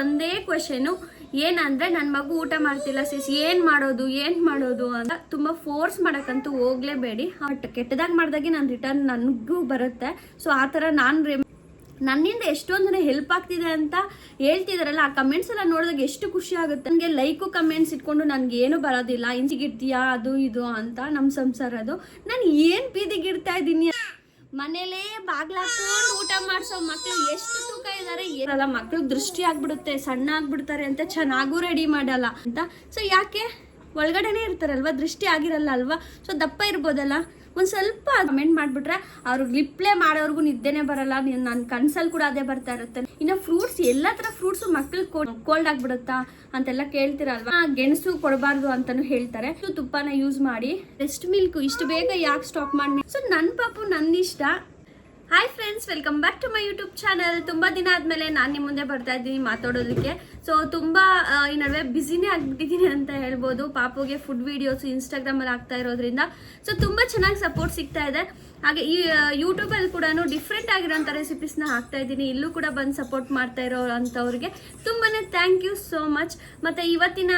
ಒಂದೇ ಕ್ವಶನು ಏನಂದ್ರೆ ನನ್ನ ಮಗು ಊಟ ಮಾಡ್ತಿಲ್ಲ ಸಿಸ್ ಏನ್ ಮಾಡೋದು ಏನ್ ಮಾಡೋದು ಅಂತ ತುಂಬಾ ಫೋರ್ಸ್ ಮಾಡಕ್ಕಂತೂ ಹೋಗ್ಲೇಬೇಡಿ. ಬಟ್ ಕೆಟ್ಟದಾಗ ಮಾಡ್ದಾಗೆ ನಾನು ರಿಟರ್ನ್ ನನಗೂ ಬರುತ್ತೆ. ಸೊ ಆ ಥರ ನಾನು ನನ್ನಿಂದ ಎಷ್ಟೊಂದು ಹೆಲ್ಪ್ ಆಗ್ತಿದೆ ಅಂತ ಹೇಳ್ತಿದಾರಲ್ಲ, ಆ ಕಮೆಂಟ್ಸ್ ಎಲ್ಲ ನೋಡಿದಾಗ ಎಷ್ಟು ಖುಷಿ ಆಗುತ್ತೆ. ನನಗೆ ಲೈಕು ಕಮೆಂಟ್ಸ್ ಇಟ್ಕೊಂಡು ನನಗೆ ಏನು ಬರೋದಿಲ್ಲ ಇಂಚಿಗಿಡ್ತೀಯಾ ಅದು ಇದು ಅಂತ ನಮ್ಮ ಸಂಸಾರ ಅದು. ನಾನು ಏನು ಬೀದಿಗಿಡ್ತಾ ಇದ್ದೀನಿ? ಮನೇಲೇ ಬಾಗ್ಲಾಕೊಂಡು ಊಟ ಮಾಡಿಸೋ ಮಕ್ಳು ಎಷ್ಟು ತೂಕ ಇದ್ದಾರೆ ಏನಲ್ಲ ಮಕ್ಳು ದೃಷ್ಟಿ ಆಗ್ಬಿಡುತ್ತೆ, ಸಣ್ಣ ಆಗ್ಬಿಡ್ತಾರೆ ಅಂತ ಚೆನ್ನಾಗೂ ರೆಡಿ ಮಾಡಲ್ಲ ಅಂತ. ಸೊ ಯಾಕೆ? ಒಳಗಡೆನೇ ಇರ್ತಾರಲ್ವಾ, ದೃಷ್ಟಿ ಆಗಿರಲ್ಲ ಅಲ್ವಾ? ಸೊ ದಪ್ಪ ಇರ್ಬೋದಲ್ಲ? ಒಂದು ಸ್ವಲ್ಪ ಕಮೆಂಟ್ ಮಾಡಿಬಿಟ್ರೆ ಅವ್ರಿಗೆ ರಿಪ್ಲೈ ಮಾಡೋರ್ಗು ನಿದ್ದೆನೆ ಬರಲ್ಲ ನನ್ನ ಕನ್ಸಲ್ ಕೂಡ ಅದೇ ಬರ್ತಾ ಇರುತ್ತೆ. ಇನ್ನು ಫ್ರೂಟ್ಸ್ ಎಲ್ಲ ಥರ ಫ್ರೂಟ್ಸು ಮಕ್ಳಿಗೆ ಕೋಲ್ಡ್ ಆಗ್ಬಿಡುತ್ತಾ ಅಂತೆಲ್ಲ ಕೇಳ್ತಿರಲ್ವಾ? ಗೆಣಸು ಕೊಡಬಾರ್ದು ಅಂತಾನು ಹೇಳ್ತಾರೆ. ಸೊ ತುಪ್ಪನ ಯೂಸ್ ಮಾಡಿ. ಬೆಸ್ಟ್ ಮಿಲ್ಕ್ ಇಷ್ಟು ಬೇಗ ಯಾಕೆ ಸ್ಟಾಪ್ ಮಾಡಿ ಸೊ ನನ್ನ ಪಾಪು ನನ್ನ ಇಷ್ಟ. Hi friends welcome back to my YouTube channel ತುಂಬ ದಿನ ಆದಮೇಲೆ ನಾನು ನಿಮ್ಮ ಮುಂದೆ ಬರ್ತಾ ಇದ್ದೀನಿ, ಮಾತಾಡೋದಕ್ಕೆ. ಸೊ ತುಂಬ ಈ ನಡುವೆ ಬ್ಯುಸಿನೇ ಆಗಿಬಿಟ್ಟಿದ್ದೀನಿ ಅಂತ ಹೇಳ್ಬೋದು. ಪಾಪುಗೆ ಫುಡ್ ವೀಡಿಯೋಸು ಇನ್ಸ್ಟಾಗ್ರಾಮಲ್ಲಿ ಆಗ್ತಾ ಇರೋದ್ರಿಂದ. ಸೊ ತುಂಬ ಚೆನ್ನಾಗಿ ಸಪೋರ್ಟ್ ಸಿಗ್ತಾ ಇದೆ. ಹಾಗೆ ಈ ಯೂಟ್ಯೂಬಲ್ಲಿ ಕೂಡ ಡಿಫ್ರೆಂಟ್ ಆಗಿರೋಂಥ ರೆಸಿಪೀಸ್ನ ಹಾಕ್ತಾ ಇದ್ದೀನಿ. ಇಲ್ಲೂ ಕೂಡ ಬಂದು ಸಪೋರ್ಟ್ ಮಾಡ್ತಾ ಇರೋ ಅಂಥವ್ರಿಗೆ ತುಂಬಾ ಥ್ಯಾಂಕ್ ಯು ಸೋ ಮಚ್ ಮತ್ತು ಇವತ್ತಿನ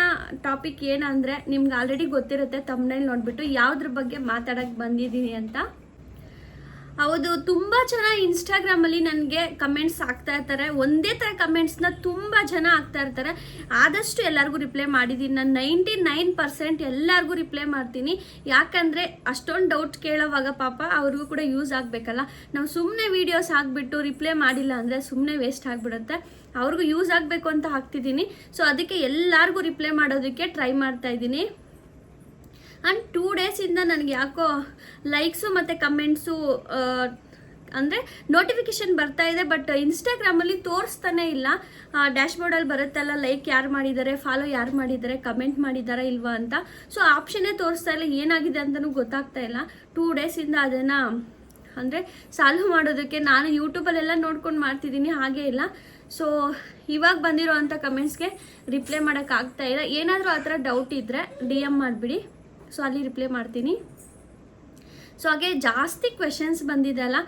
ಟಾಪಿಕ್ ಏನಂದರೆ ನಿಮ್ಗೆ ಆಲ್ರೆಡಿ ಗೊತ್ತಿರುತ್ತೆ ತಮ್ಮನೇಲಿ ನೋಡಿಬಿಟ್ಟು ಯಾವುದ್ರ ಬಗ್ಗೆ ಮಾತಾಡೋಕ್ಕೆ ಬಂದಿದ್ದೀನಿ ಅಂತ. ಹೌದು, ತುಂಬ ಜನ ಇನ್ಸ್ಟಾಗ್ರಾಮಲ್ಲಿ ನನಗೆ ಕಮೆಂಟ್ಸ್ ಆಗ್ತಾ ಇರ್ತಾರೆ. ಒಂದೇ ಥರ ಕಮೆಂಟ್ಸ್ನ ತುಂಬ ಜನ ಆಗ್ತಾ ಇರ್ತಾರೆ. ಆದಷ್ಟು ಎಲ್ಲರಿಗೂ ರಿಪ್ಲೈ ಮಾಡಿದ್ದೀನಿ ನಾನು ನೈಂಟಿ ನೈನ್ ಪರ್ಸೆಂಟ್ ಎಲ್ಲರಿಗೂ ರಿಪ್ಲೈ ಮಾಡ್ತೀನಿ. ಯಾಕಂದರೆ ಅಷ್ಟೊಂದು ಡೌಟ್ ಕೇಳೋವಾಗ ಪಾಪ ಅವ್ರಿಗೂ ಕೂಡ ಯೂಸ್ ಆಗಬೇಕಲ್ಲ. ನಾವು ಸುಮ್ಮನೆ ವೀಡಿಯೋಸ್ ಹಾಕ್ಬಿಟ್ಟು ರಿಪ್ಲೈ ಮಾಡಿಲ್ಲ ಅಂದರೆ ಸುಮ್ಮನೆ ವೇಸ್ಟ್ ಆಗಿಬಿಡುತ್ತೆ. ಅವ್ರಿಗೂ ಯೂಸ್ ಆಗಬೇಕು ಅಂತ ಹಾಕ್ತಿದ್ದೀನಿ. ಸೊ ಅದಕ್ಕೆ ಎಲ್ಲರಿಗೂ ರಿಪ್ಲೈ ಮಾಡೋದಕ್ಕೆ ಟ್ರೈ ಮಾಡ್ತಾ ಇದ್ದೀನಿ. ಆ್ಯಂಡ್ ಟೂ ಡೇಸಿಂದ ನನಗೆ ಯಾಕೋ ಲೈಕ್ಸು ಮತ್ತು ಕಮೆಂಟ್ಸು ಅಂದರೆ ನೋಟಿಫಿಕೇಶನ್ ಬರ್ತಾ ಇದೆ ಬಟ್ ಇನ್ಸ್ಟಾಗ್ರಾಮಲ್ಲಿ ತೋರಿಸ್ತಾನೆ ಇಲ್ಲ. ಡ್ಯಾಶ್ ಬೋರ್ಡಲ್ಲಿ ಬರುತ್ತಲ್ಲ ಲೈಕ್ ಯಾರು ಮಾಡಿದ್ದಾರೆ ಫಾಲೋ ಯಾರು ಮಾಡಿದ್ದಾರೆ ಕಮೆಂಟ್ ಮಾಡಿದ್ದಾರಾ ಇಲ್ವಾ ಅಂತ. ಸೊ ಆಪ್ಷನ್ನೇ ತೋರಿಸ್ತಾ ಇಲ್ಲ, ಏನಾಗಿದೆ ಅಂತಲೂ ಗೊತ್ತಾಗ್ತಾ ಇಲ್ಲ. ಟೂ ಡೇಸಿಂದ ಅದನ್ನು, ಅಂದರೆ ಸಾಲ್ವ್ ಮಾಡೋದಕ್ಕೆ ನಾನು ಯೂಟ್ಯೂಬಲ್ಲೆಲ್ಲ ನೋಡ್ಕೊಂಡು ಮಾಡ್ತಿದ್ದೀನಿ, ಹಾಗೇ ಇಲ್ಲ. ಸೊ ಇವಾಗ ಬಂದಿರೋ ಅಂಥ ಕಮೆಂಟ್ಸ್ಗೆ ರಿಪ್ಲೈ ಮಾಡೋಕ್ಕಾಗ್ತಾ ಇಲ್ಲ. ಏನಾದರೂ ಆ ಥರ ಡೌಟ್ ಇದ್ದರೆ ಡಿ ಎಂ ಮಾಡಿಬಿಡಿ. ಸೊ ಅಲ್ಲಿ ರಿಪ್ಲೈ ಮಾಡ್ತೀನಿ. ಸೊ ಹಾಗೆ ಜಾಸ್ತಿ ಕ್ವೆಶನ್ಸ್ ಬಂದಿದೆ ಅಲ್ಲ?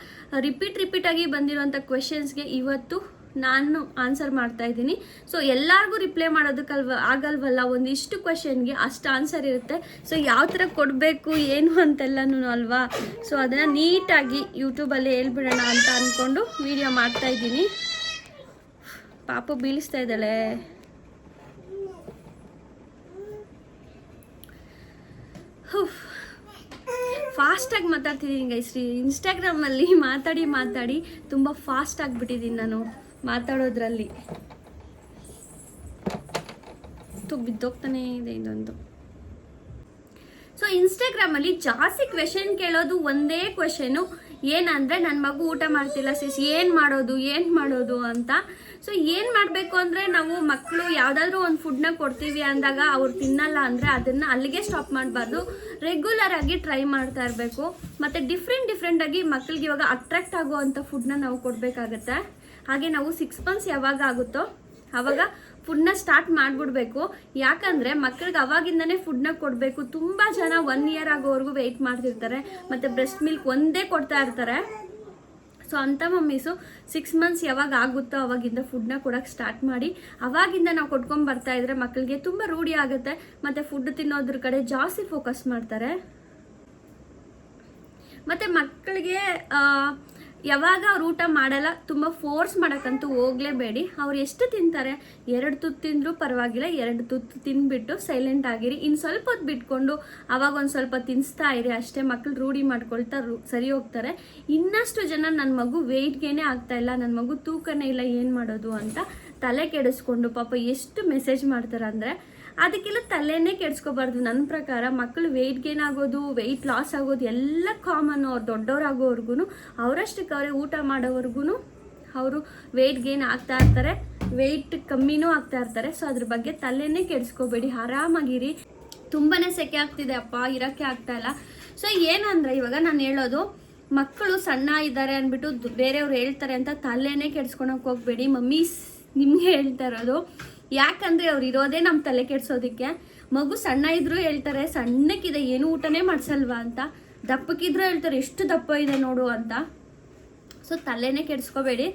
ರಿಪೀಟ್ ರಿಪೀಟಾಗಿ ಬಂದಿರುವಂಥ ಕ್ವೆಶನ್ಸ್ಗೆ ಇವತ್ತು ನಾನು ಆನ್ಸರ್ ಮಾಡ್ತಾ ಇದ್ದೀನಿ. ಸೊ ಎಲ್ಲರಿಗೂ ರಿಪ್ಲೈ ಮಾಡೋದಕ್ಕಲ್ವ ಆಗಲ್ವಲ್ಲ? ಒಂದಿಷ್ಟು ಕ್ವೆಶನ್ಗೆ ಅಷ್ಟು ಆನ್ಸರ್ ಇರುತ್ತೆ. ಸೊ ಯಾವ ಥರ ಕೊಡಬೇಕು, ಏನು ಅಂತೆಲ್ಲನೂ ಅಲ್ವಾ? ಸೊ ಅದನ್ನು ನೀಟಾಗಿ ಯೂಟ್ಯೂಬಲ್ಲಿ ಹೇಳ್ಬಿಡೋಣ ಅಂತ ಅಂದ್ಕೊಂಡು ವಿಡಿಯೋ ಮಾಡ್ತಾ ಇದ್ದೀನಿ. ಪಾಪ ಬೀಳಿಸ್ತಾ ಇದ್ದಾಳೆ. ಫಾಸ್ಟಾಗಿ ಮಾತಾಡ್ತಿದ್ದೀನಿ ಗೈಸ್ರಿ ಇನ್ಸ್ಟಾಗ್ರಾಮಲ್ಲಿ ಮಾತಾಡಿ ಮಾತಾಡಿ ತುಂಬ ಫಾಸ್ಟ್ ಆಗಿಬಿಟ್ಟಿದ್ದೀನಿ ನಾನು ಮಾತಾಡೋದ್ರಲ್ಲಿ. ಬಿದ್ದೋಗ್ತಾನೆ ಇದೆ ಇದೊಂದು ಸೊ ಇನ್ಸ್ಟಾಗ್ರಾಮಲ್ಲಿ ಜಾಸ್ತಿ ಕ್ವೆಶನ್ ಕೇಳೋದು ಒಂದೇ ಕ್ವೆಶನು ಏನಂದರೆ ನನ್ನ ಮಗು ಊಟ ಮಾಡ್ತಿಲ್ಲ ಸಿಸ್ ಏನು ಮಾಡೋದು ಏನು ಮಾಡೋದು? ಅಂತ ಸೊ ಏನು ಮಾಡಬೇಕು ಅಂದರೆ ನಾವು ಮಕ್ಕಳು ಯಾವುದಾದ್ರೂ ಒಂದು ಫುಡ್ನ ಕೊಡ್ತೀವಿ ಅಂದಾಗ ಅವ್ರು ತಿನ್ನಲ್ಲ ಅಂದರೆ ಅದನ್ನು ಅಲ್ಲಿಗೆ ಸ್ಟಾಪ್ ಮಾಡಬಾರ್ದು. ರೆಗ್ಯುಲರ್ ಆಗಿ ಟ್ರೈ ಮಾಡ್ತಾ ಇರಬೇಕು. ಮತ್ತು ಡಿಫ್ರೆಂಟ್ ಡಿಫ್ರೆಂಟಾಗಿ ಮಕ್ಕಳಿಗೆ ಇವಾಗ ಅಟ್ರಾಕ್ಟ್ ಆಗುವಂಥ ಫುಡ್ನ ನಾವು ಕೊಡಬೇಕಾಗತ್ತೆ. ಹಾಗೆ ನಾವು ಸಿಕ್ಸ್ ಮಂತ್ಸ್ ಯಾವಾಗ ಆಗುತ್ತೋ ಆವಾಗ ಫುಡ್ನ ಸ್ಟಾರ್ಟ್ ಮಾಡಿಬಿಡ್ಬೇಕು. ಯಾಕಂದರೆ ಮಕ್ಕಳಿಗೆ ಅವಾಗಿಂದನೇ ಫುಡ್ನ ಕೊಡಬೇಕು. ತುಂಬ ಜನ ಒನ್ ಇಯರ್ ಆಗೋವರೆಗೂ ವೆಯ್ಟ್ ಮಾಡ್ತಿರ್ತಾರೆ. ಮತ್ತು ಬ್ರೆಸ್ಟ್ ಮಿಲ್ಕ್ ಒಂದೇ ಕೊಡ್ತಾ ಇರ್ತಾರೆ. ಸೊ ಅಂಥ ಮಮ್ಮೀಸು ಸಿಕ್ಸ್ ಮಂತ್ಸ್ ಯಾವಾಗ ಆಗುತ್ತೋ ಅವಾಗಿಂದ ಫುಡ್ನ ಕೊಡೋಕ್ಕೆ ಸ್ಟಾರ್ಟ್ ಮಾಡಿ, ಅವಾಗಿಂದ ನಾವು ಕೊಟ್ಕೊಂಡು ಬರ್ತಾ ಇದ್ರೆ ಮಕ್ಕಳಿಗೆ ತುಂಬ ರೂಢಿ ಆಗುತ್ತೆ. ಮತ್ತು ಫುಡ್ ತಿನ್ನೋದ್ರ ಕಡೆ ಜಾಸ್ತಿ ಫೋಕಸ್ ಮಾಡ್ತಾರೆ. ಮತ್ತು ಮಕ್ಕಳಿಗೆ ಯಾವಾಗ ಅವ್ರು ಊಟ ಮಾಡಲ್ಲ, ತುಂಬ ಫೋರ್ಸ್ ಮಾಡೋಕ್ಕಂತೂ ಹೋಗಲೇಬೇಡಿ. ಅವ್ರು ಎಷ್ಟು ತಿಂತಾರೆ? ಎರಡು ತುತ್ತು ತಿಂದರೂ ಪರವಾಗಿಲ್ಲ, ಎರಡು ತುತ್ತು ತಿಂದ್ಬಿಟ್ಟು ಸೈಲೆಂಟ್ ಆಗಿರಿ. ಇನ್ನು ಸ್ವಲ್ಪ ಹೊತ್ತು ಬಿಟ್ಕೊಂಡು ಅವಾಗ ಒಂದು ಸ್ವಲ್ಪ ತಿನ್ನಿಸ್ತಾ ಇರಿ. ಅಷ್ಟೇ ಮಕ್ಕಳು ರೂಢಿ ಮಾಡ್ಕೊಳ್ತಾ ರೂ, ಸರಿ ಹೋಗ್ತಾರೆ. ಇನ್ನಷ್ಟು ಜನ ನನ್ನ ಮಗು ವೆಯ್ಟ್ಗೇನೆ ಆಗ್ತಾ ಇಲ್ಲ ನನ್ನ ಮಗು ತೂಕನೇ ಇಲ್ಲ, ಏನು ಮಾಡೋದು ಅಂತ ತಲೆ ಕೆಡಿಸ್ಕೊಂಡು ಪಾಪ ಎಷ್ಟು ಮೆಸೇಜ್ ಮಾಡ್ತಾರೆ ಅಂದರೆ ಅದಕ್ಕೆಲ್ಲ ತಲೆನೇ ಕೆಡ್ಸ್ಕೋಬಾರ್ದು. ನನ್ನ ಪ್ರಕಾರ ಮಕ್ಕಳು ವೆಯ್ಟ್ ಗೇನ್ ಆಗೋದು ವೆಯ್ಟ್ ಲಾಸ್ ಆಗೋದು ಎಲ್ಲ ಕಾಮನ್ ಅವ್ರು ದೊಡ್ಡವರಾಗೋವರೆಗೂ ಅವರಷ್ಟಕ್ಕೆ ಅವರೇ ಊಟ ಮಾಡೋವರೆಗೂ ಅವರು ವೆಯ್ಟ್ ಗೇನ್ ಆಗ್ತಾ ಇರ್ತಾರೆ ವೆಯ್ಟ್ ಕಮ್ಮಿನೂ ಆಗ್ತಾ ಇರ್ತಾರೆ. ಸೊ ಅದ್ರ ಬಗ್ಗೆ ತಲೆನೇ ಕೆಡ್ಸ್ಕೋಬೇಡಿ. ಆರಾಮಾಗಿರಿ. ತುಂಬಾನೇ ಸೆಕೆ ಆಗ್ತಿದೆ ಅಪ್ಪ, ಇರೋಕ್ಕೆ ಆಗ್ತಾ ಇಲ್ಲ. ಸೊ ಏನಂದ್ರೆ ಇವಾಗ ನಾನು ಹೇಳೋದು ಮಕ್ಕಳು ಸಣ್ಣ ಇದ್ದಾರೆ ಅಂದ್ಬಿಟ್ಟು ಬೇರೆಯವ್ರು ಹೇಳ್ತಾರೆ ಅಂತ ತಲೆನೇ ಕೆಡ್ಸ್ಕೊಳಕ್ ಹೋಗ್ಬೇಡಿ. ಮಮ್ಮೀಸ್ ನಿಮಗೆ ಹೇಳ್ತಾ ಇರೋದು ಯಾಕಂದ್ರೆ ಅವ್ರು ಇರೋದೇ ನಮ್ಮ ತಲೆ ಕೆಡ್ಸೋದಕ್ಕೆ. ಮಗು ಸಣ್ಣ ಇದ್ರು ಹೇಳ್ತಾರೆ, ಸಣ್ಣಕ್ಕಿದೆ, ಏನು ಊಟನೇ ಮಾಡ್ಸಲ್ವಾ ಅಂತ. ದಪ್ಪಕ್ಕಿದ್ರೂ ಹೇಳ್ತಾರೆ, ಎಷ್ಟು ದಪ್ಪ ಇದೆ ನೋಡು ಅಂತ. ಸೊ ತಲೆನೇ ಕೆಡಿಸ್ಕೋಬೇಡಿ.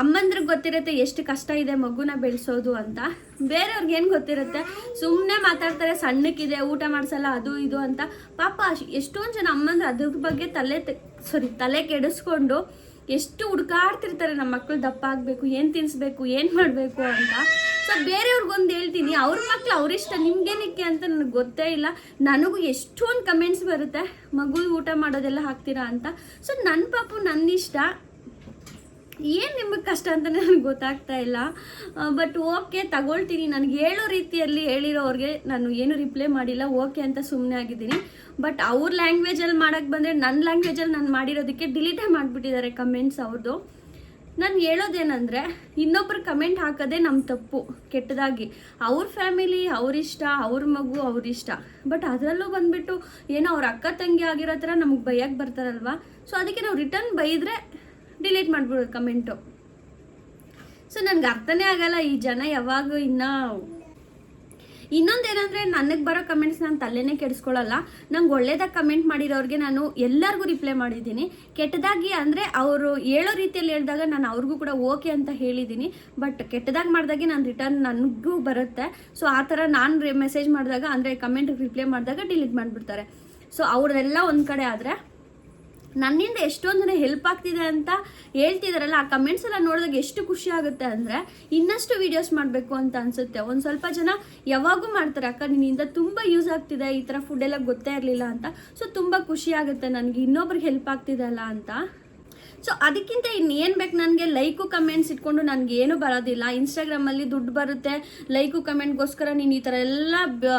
ಅಮ್ಮಂದ್ರಿಗೆ ಗೊತ್ತಿರುತ್ತೆ ಎಷ್ಟು ಕಷ್ಟ ಇದೆ ಮಗುನ ಬೆಳೆಸೋದು ಅಂತ. ಬೇರೆಯವ್ರಿಗೆ ಏನು ಗೊತ್ತಿರುತ್ತೆ? ಸುಮ್ಮನೆ ಮಾತಾಡ್ತಾರೆ, ಸಣ್ಣಕ್ಕಿದೆ, ಊಟ ಮಾಡಿಸಲ್ಲ, ಅದು ಇದು ಅಂತ. ಪಾಪ ಎಷ್ಟೊಂದು ಜನ ಅಮ್ಮಂದ್ರೆ ಅದ್ರ ಬಗ್ಗೆ ತಲೆ ಸಾರಿ ತಲೆ ಕೆಡಿಸ್ಕೊಂಡು ಎಷ್ಟು ಹುಡ್ಕಾಡ್ತಿರ್ತಾರೆ ನಮ್ಮ ಮಕ್ಕಳು ದಪ್ಪ ಆಗಬೇಕು ಏನು ತಿನ್ನಿಸ್ಬೇಕು ಏನು ಮಾಡಬೇಕು ಅಂತ. ಸೊ ಬೇರೆಯವ್ರಿಗೊಂದು ಹೇಳ್ತೀನಿ, ಅವ್ರ ಮಕ್ಳು ಅವರಿಷ್ಟ ನಿಮ್ಗೇನಕ್ಕೆ ಅಂತ ನನಗೆ ಗೊತ್ತೇ ಇಲ್ಲ. ನನಗೂ ಎಷ್ಟೊಂದು ಕಮೆಂಟ್ಸ್ ಬರುತ್ತೆ ಮಗು ಊಟ ಮಾಡೋದೆಲ್ಲ ಹಾಕ್ತೀರಾ ಅಂತ. ಸೊ ನನ್ನ ಪಾಪು ನನ್ನ ಇಷ್ಟ ಏನು ನಿಮಗೆ ಕಷ್ಟ ಅಂತ ನನಗೆ ಗೊತ್ತಾಗ್ತಾ ಇಲ್ಲ. ಬಟ್ ಓಕೆ ತಗೊಳ್ತೀನಿ. ನನಗೆ ಹೇಳೋ ರೀತಿಯಲ್ಲಿ ಹೇಳಿರೋರಿಗೆ ನಾನು ಏನು ರಿಪ್ಲೈ ಮಾಡಿಲ್ಲ. ಓಕೆ ಅಂತ ಸುಮ್ಮನೆ ಆಗಿದ್ದೀನಿ. ಬಟ್ ಅವ್ರ ಲ್ಯಾಂಗ್ವೇಜಲ್ಲಿ ಮಾಡೋಕ್ಕೆ ಬಂದರೆ ನನ್ನ ಲ್ಯಾಂಗ್ವೇಜಲ್ಲಿ ನಾನು ಮಾಡಿರೋದಕ್ಕೆ ಡಿಲೀಟೇ ಮಾಡಿಬಿಟ್ಟಿದ್ದಾರೆ ಕಮೆಂಟ್ಸ್ ಅವ್ರದ್ದು ನಾನು ಹೇಳೋದೇನೆಂದರೆ ಇನ್ನೊಬ್ಬರು ಕಮೆಂಟ್ ಹಾಕೋದೇ ನಮ್ಮ ತಪ್ಪು, ಕೆಟ್ಟದಾಗಿ. ಅವ್ರ ಫ್ಯಾಮಿಲಿ ಅವ್ರಿಷ್ಟ ಅವ್ರ ಮಗು ಅವ್ರಿಷ್ಟ ಬಟ್ ಅದರಲ್ಲೂ ಬಂದ್ಬಿಟ್ಟು ಏನೋ ಅವ್ರ ಅಕ್ಕ ತಂಗಿ ಆಗಿರೋ ಥರ ನಮಗೆ ಬೈಯಕ್ಕೆ ಬರ್ತಾರಲ್ವಾ? ಸೊ ಅದಕ್ಕೆ ನಾವು ರಿಟರ್ನ್ ಬೈದರೆ ಡಿಲೀಟ್ ಮಾಡಿಬಿಡೋದು ಕಮೆಂಟು. ಸೊ, ನನಗೆ ಅರ್ಥನೇ ಆಗಲ್ಲ, ಈ ಜನ ಯಾವಾಗ ಇನ್ನ ಇನ್ನೊಂದೇನಂದ್ರೆ ನನಗೆ ಬರೋ ಕಮೆಂಟ್ಸ್ ನಾನು ತಲೆನೇ ಕೆಡಿಸ್ಕೊಳ್ಳಲ್ಲ. ನಂಗೆ ಒಳ್ಳೇದಾಗಿ ಕಮೆಂಟ್ ಮಾಡಿರೋರಿಗೆ ನಾನು ಎಲ್ಲರಿಗೂ ರಿಪ್ಲೈ ಮಾಡಿದ್ದೀನಿ. ಕೆಟ್ಟದಾಗಿ ಅಂದರೆ ಅವರು ಹೇಳೋ ರೀತಿಯಲ್ಲಿ ಹೇಳಿದಾಗ ನಾನು ಅವ್ರಿಗೂ ಕೂಡ ಓಕೆ ಅಂತ ಹೇಳಿದ್ದೀನಿ. ಬಟ್ ಕೆಟ್ಟದಾಗಿ ಮಾಡಿದಾಗೆ ನಾನು ರಿಟರ್ನ್ ನನಗೂ ಬರುತ್ತೆ. ಸೊ ಆ ಥರ ನಾನು ಮೆಸೇಜ್ ಮಾಡಿದಾಗ ಅಂದರೆ ಕಮೆಂಟ್ ರಿಪ್ಲೈ ಮಾಡಿದಾಗ ಡಿಲೀಟ್ ಮಾಡಿಬಿಡ್ತಾರೆ. ಸೊ ಅವ್ರದೆಲ್ಲ ಒಂದು ಕಡೆ ಆದರೆ ನನ್ನಿಂದ ಎಷ್ಟೊಂದು ಹೆಲ್ಪ್ ಆಗ್ತಿದೆ ಅಂತ ಹೇಳ್ತಿದಾರಲ್ಲ, ಆ ಕಮೆಂಟ್ಸ್ ಎಲ್ಲ ನೋಡಿದಾಗ ಎಷ್ಟು ಖುಷಿ ಆಗುತ್ತೆ ಅಂದರೆ ಇನ್ನಷ್ಟು ವೀಡಿಯೋಸ್ ಮಾಡಬೇಕು ಅಂತ ಅನ್ಸುತ್ತೆ. ಒಂದು ಸ್ವಲ್ಪ ಜನ ಯಾವಾಗೂ ಮಾಡ್ತಾರೆ. ಅಕ್ಕ ನಿನ್ನಿಂದ ತುಂಬ ಯೂಸ್ ಆಗ್ತಿದೆ, ಈ ಥರ ಫುಡ್ ಎಲ್ಲ ಗೊತ್ತೇ ಇರಲಿಲ್ಲ ಅಂತ. ಸೊ ತುಂಬ ಖುಷಿ ಆಗುತ್ತೆ ನನಗೆ ಇನ್ನೊಬ್ರಿಗೆ ಹೆಲ್ಪ್ ಆಗ್ತಿದೆ ಅಲ್ಲ ಅಂತ. ಸೊ ಅದಕ್ಕಿಂತ ಇನ್ನೇನು ಬೇಕು ನನಗೆ? ಲೈಕು ಕಮೆಂಟ್ಸ್ ಇಟ್ಕೊಂಡು ನನಗೇನು ಬರೋದಿಲ್ಲ. ಇನ್ಸ್ಟಾಗ್ರಾಮಲ್ಲಿ ದುಡ್ಡು ಬರುತ್ತೆ. ಲೈಕು ಕಮೆಂಟ್ಗೋಸ್ಕರ ನೀನು ಈ ಥರ ಎಲ್ಲ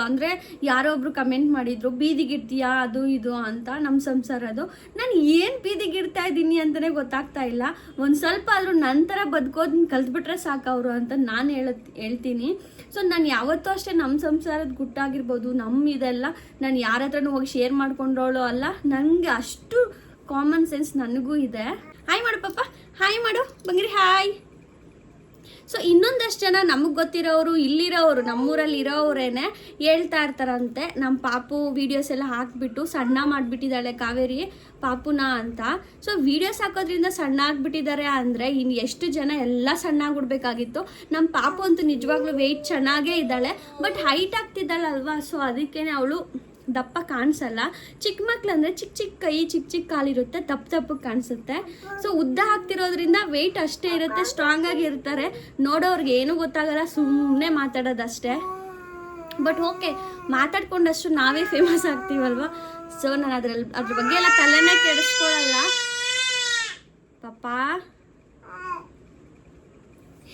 ಅಂದರೆ ಯಾರೋ ಒಬ್ರು ಕಮೆಂಟ್ ಮಾಡಿದ್ರು, ಬೀದಿಗಿಡ್ತೀಯಾ? ಅದು ಇದು ಅಂತ ನಮ್ಮ ಸಂಸಾರ ಅದು. ನಾನು ಏನು ಬೀದಿಗಿಡ್ತಾ ಇದ್ದೀನಿ ಅಂತಲೇ ಗೊತ್ತಾಗ್ತಾ ಇಲ್ಲ. ಒಂದು ಸ್ವಲ್ಪ ಆದರೂ ನಂತರ ಬದುಕೋದನ್ನ ಕಲ್ತ್ಬಿಟ್ರೆ ಸಾಕು ಅವರು ಅಂತ ನಾನು ಹೇಳ ಹೇಳ್ತೀನಿ. ಸೊ ನಾನು ಯಾವತ್ತೂ ಅಷ್ಟೇ ನಮ್ಮ ಸಂಸಾರದ ಗುಟ್ಟಾಗಿರ್ಬೋದು ನಮ್ಮ ಇದೆಲ್ಲ. ನಾನು ಯಾರ ಹತ್ರನೂ ಹೋಗಿ ಶೇರ್ ಮಾಡ್ಕೊಂಡ್ರೋಳು ಅಲ್ಲ. ನನಗೆ ಅಷ್ಟು ಕಾಮನ್ ಸೆನ್ಸ್ ನನಗೂ ಇದೆ. ಹಾಯ್ ಮಾಡು ಪಾಪ. ಹಾಯ್ ಮಾಡು. ಬಂಗ್ರಿ ಹಾಯ್ ಸೊ ಇನ್ನೊಂದಷ್ಟು ಜನ ನಮಗೆ ಗೊತ್ತಿರೋರು ಇಲ್ಲಿರೋರು, ನಮ್ಮೂರಲ್ಲಿ ಇರೋರೇನೆ ಹೇಳ್ತಾ ಇರ್ತಾರಂತೆ. ನಮ್ಮ ಪಾಪು ವೀಡಿಯೋಸ್ ಎಲ್ಲ ಹಾಕ್ಬಿಟ್ಟು ಸಣ್ಣ ಮಾಡಿಬಿಟ್ಟಿದ್ದಾಳೆ ಕಾವೇರಿ ಪಾಪುನ ಅಂತ. ಸೊ ವೀಡಿಯೋಸ್ ಹಾಕೋದ್ರಿಂದ ಸಣ್ಣ ಆಗಿಬಿಟ್ಟಿದ್ದಾರೆ ಅಂದರೆ ಇನ್ನು ಎಷ್ಟು ಜನ ಎಲ್ಲ ಸಣ್ಣ ಆಗ್ಬಿಡ್ಬೇಕಾಗಿತ್ತು. ನಮ್ಮ ಪಾಪು ಅಂತೂ ನಿಜವಾಗ್ಲೂ ವೆಯ್ಟ್ ಚೆನ್ನಾಗೇ ಇದ್ದಾಳೆ ಬಟ್ ಹೈಟ್ ಆಗ್ತಿದ್ದಾಳಲ್ವಾ? ಸೊ ಅದಕ್ಕೇ ಅವಳು ದಪ್ಪ ಕಾಣಿಸಲ್ಲ. ಚಿಕ್ಕ ಮಕ್ಳು ಅಂದರೆ ಚಿಕ್ಕ ಚಿಕ್ಕ ಕೈ, ಚಿಕ್ಕ ಚಿಕ್ಕ ಕಾಲಿರುತ್ತೆ, ದಪ್ಪ ದಪ್ಪಕ್ಕೆ ಕಾಣಿಸುತ್ತೆ. ಸೊ ಉದ್ದ ಹಾಕ್ತಿರೋದ್ರಿಂದ ವೆಯ್ಟ್ ಅಷ್ಟೇ ಇರುತ್ತೆ ಸ್ಟ್ರಾಂಗ್ ಆಗಿರ್ತಾರೆ ನೋಡೋರ್ಗೆ ಏನೂ ಗೊತ್ತಾಗಲ್ಲ ಸುಮ್ಮನೆ ಮಾತಾಡೋದಷ್ಟೇ. ಬಟ್ ಓಕೆ ಮಾತಾಡ್ಕೊಂಡಷ್ಟು ನಾವೇ ಫೇಮಸ್ ಆಗ್ತೀವಲ್ವ? ಸೊ ನಾನು ಅದ್ರಲ್ಲಿ, ಅದ್ರ ಬಗ್ಗೆ ಎಲ್ಲ ತಲೆನೇ ಕೆಡಿಸ್ಕೊಳಲ್ಲ. ಪಾಪ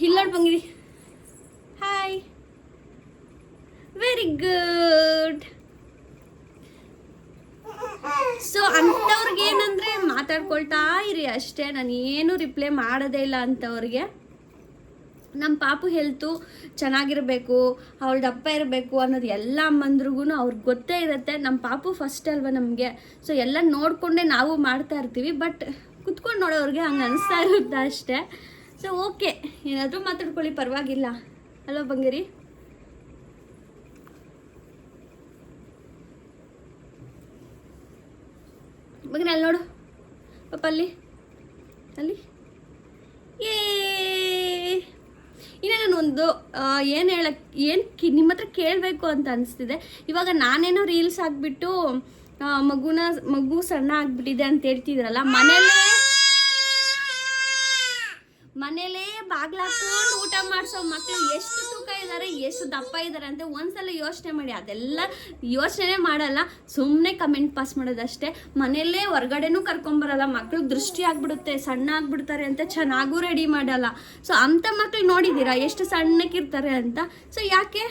ಇಲ್ಲೋಡ್ ಬಂಗಿರಿ ಹಾಯ್ ವೆರಿ ಗುಡ್ ಸೊ ಅಂಥವ್ರಿಗೆ ಏನಂದ್ರೆ ಮಾತಾಡ್ಕೊಳ್ತಾ ಇರಿ ಅಷ್ಟೇ. ನಾನು ಏನು ರಿಪ್ಲೈ ಮಾಡೋದೇ ಇಲ್ಲ ಅಂಥವ್ರಿಗೆ. ನಮ್ಮ ಪಾಪು ಹೆಲ್ತು ಚೆನ್ನಾಗಿರಬೇಕು, ಅವಳು ದಪ್ಪ ಇರಬೇಕು ಅನ್ನೋದು ಎಲ್ಲ ಅಮ್ಮಂದ್ರಿಗೂ ಅವ್ರಿಗೆ ಗೊತ್ತೇ ಇರುತ್ತೆ. ನಮ್ಮ ಪಾಪು ಫಸ್ಟ್ ಅಲ್ವಾ ನಮಗೆ. ಸೊ ಎಲ್ಲ ನೋಡಿಕೊಂಡೇ ನಾವು ಮಾಡ್ತಾ ಇರ್ತೀವಿ. ಬಟ್ ಕುತ್ಕೊಂಡು ನೋಡೋರಿಗೆ ಹಂಗೆ ಅನಿಸ್ತಾ ಇರುತ್ತೆ ಅಷ್ಟೇ. ಸೊ ಓಕೆ ಏನಾದರೂ ಮಾತಾಡ್ಕೊಳ್ಳಿ, ಪರವಾಗಿಲ್ಲ. ಅಲ್ವಾ ಬಂಗಿರಿ. ಬಗ್ಗೆ ಅಲ್ಲಿ ನೋಡು. ಪಾಪ ಅಲ್ಲಿ. ಅಲ್ಲಿ. ಏ. ಇನ್ನು ನಾನು ಒಂದು ಏನು ಹೇಳ, ಏನು ಕಿ ನಿಮ್ಮ ಹತ್ರ ಕೇಳಬೇಕು ಅಂತ ಅನಿಸ್ತಿದೆ. ಇವಾಗ ನಾನೇನೋ ರೀಲ್ಸ್ ಹಾಕ್ಬಿಟ್ಟು ಮಗುನ, ಮಗು ಸಣ್ಣ ಆಗಿಬಿಟ್ಟಿದೆ ಅಂತ ಹೇಳ್ತಿದ್ರಲ್ಲ, ಮನೇಲೇ ಮನೇಲೇ ಬಾಗ್ಲಾಕೊಂಡು ಊಟ ಮಾಡಿಸೋ ಮಕ್ಕಳು ಎಷ್ಟು ತೂಕ ಇದ್ದಾರೆ ಎಷ್ಟು ದಪ್ಪ ಇದ್ದಾರೆ ಅಂತ ಒಂದ್ಸಲ ಯೋಚನೆ ಮಾಡಿ, ಅದೆಲ್ಲ ಯೋಚನೆ ಮಾಡಲ್ಲ ಸುಮ್ಮನೆ ಕಮೆಂಟ್ ಪಾಸ್ ಮಾಡೋದಷ್ಟೇ. ಮನೆಯಲ್ಲೇ ಹೊರ್ಗಡೆನೂ ಕರ್ಕೊಂಬರಲ್ಲ ಮಕ್ಳು ದೃಷ್ಟಿ ಆಗ್ಬಿಡುತ್ತೆ, ಸಣ್ಣ ಆಗ್ಬಿಡ್ತಾರೆ ಅಂತ ಚೆನ್ನಾಗೂ ರೆಡಿ ಮಾಡಲ್ಲ. ಸೊ ಅಂಥ ಮಕ್ಳು ನೋಡಿದ್ದೀರಾ, ಎಷ್ಟು ಸಣ್ಣಕ್ಕಿರ್ತಾರೆ ಅಂತ? ಸೊ ಯಾಕೆ?